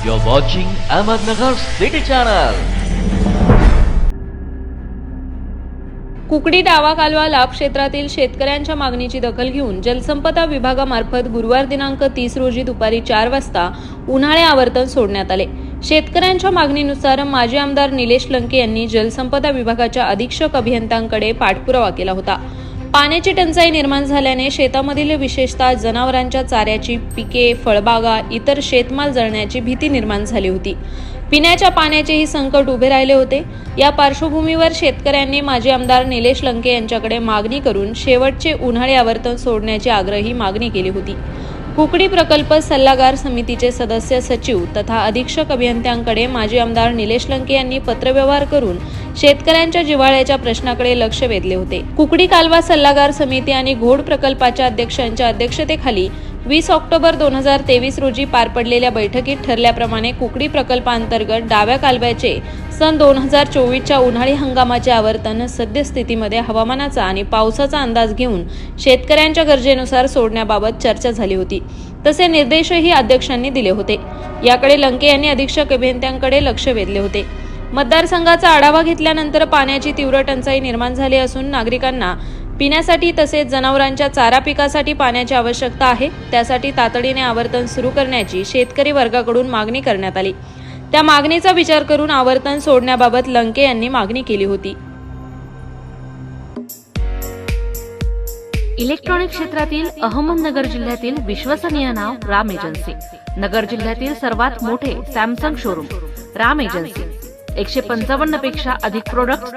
You're watching Ahmednagar City Channel. Kukadi डावा कालवा लाभ क्षेत्रातील शेतकऱ्यांच्या मागणीची दखल घेऊन जलसंपदा विभागामार्फत गुरुवार दिनांक तीस रोजी दुपारी चार वाजता उन्हाळे आवर्तन सोडण्यात आले शेतकऱ्यांच्या मागणीनुसार माजी आमदार निलेश लंके यांनी जलसंपदा विभागाच्या अधीक्षक अभियंत्यांकडे पाठपुरावा केला होता पाण्याची टंचाई निर्माण झाल्याने शेतामधील विशेषतः जनावरांच्या चाऱ्याची पिके फळबागा इतर शेतमाल जळण्याची भीती निर्माण झाली होती. पिण्याच्या पाण्याचेही संकट उभे राहिले होते. या पार्श्वभूमीवर शेतकऱ्यांनी माजी आमदार निलेश लंके यांच्याकडे मागणी करून शेवटचे उन्हाळी आवर्तन सोडण्याची आग्रही मागणी केली होती. कुकडी प्रकल्प सल्लागार समितीचे सदस्य सचिव तथा अधीक्षक अभियंत्यांकडे माजी आमदार निलेश लंके यांनी पत्रव्यवहार करून शेतकऱ्यांच्या जिव्हाळ्याच्या प्रश्नाकडे लक्ष वेधले होते. कुकडी कालवा सल्लागार समिती आणि घोड प्रकल्पाच्या अध्यक्षांच्या अध्यक्षतेखाली वीस ऑक्टोबर दोन हजार तेवीस रोजी पार पडलेल्या बैठकीत ठरल्याप्रमाणे कुकडी प्रकल्पांतर्गत डाव्या कालव्याचे सन दोन हजार चोवीसच्या उन्हाळी हंगामाचे आवर्तन सद्यस्थितीमध्ये हवामानाचा आणि पावसाचा अंदाज घेऊन शेतकऱ्यांच्या गरजेनुसार सोडण्याबाबत चर्चा झाली होती. तसे निर्देशही अध्यक्षांनी दिले होते. याकडे लंके यांनी अधीक्षक अभियंत्यांकडे लक्ष वेधले होते. मतदारसंघाचा आढावा घेतल्यानंतर पाण्याची तीव्र टंचाई निर्माण झाली असून नागरिकांना पिण्यासाठी तसेच जनावरांच्या चारा पिकासाठी पाण्याची आवश्यकता आहे. त्यासाठी तातडीने आवर्तन सुरू करण्याची शेतकरी वर्गाकडून मागणी करण्यात आली. त्या मागणीचा विचार करून आवर्तन सोडण्याबाबत लंके यांनी मागणी केली होती. इलेक्ट्रॉनिक क्षेत्रातील अहमदनगर जिल्ह्यातील विश्वसनीय नाव राम एजन्सी. नगर जिल्ह्यातील सर्वात मोठे सॅमसंग शोरूम राम एजन्सी. एकशे पंचावन्नपेक्षा अधिक प्रोडक्ट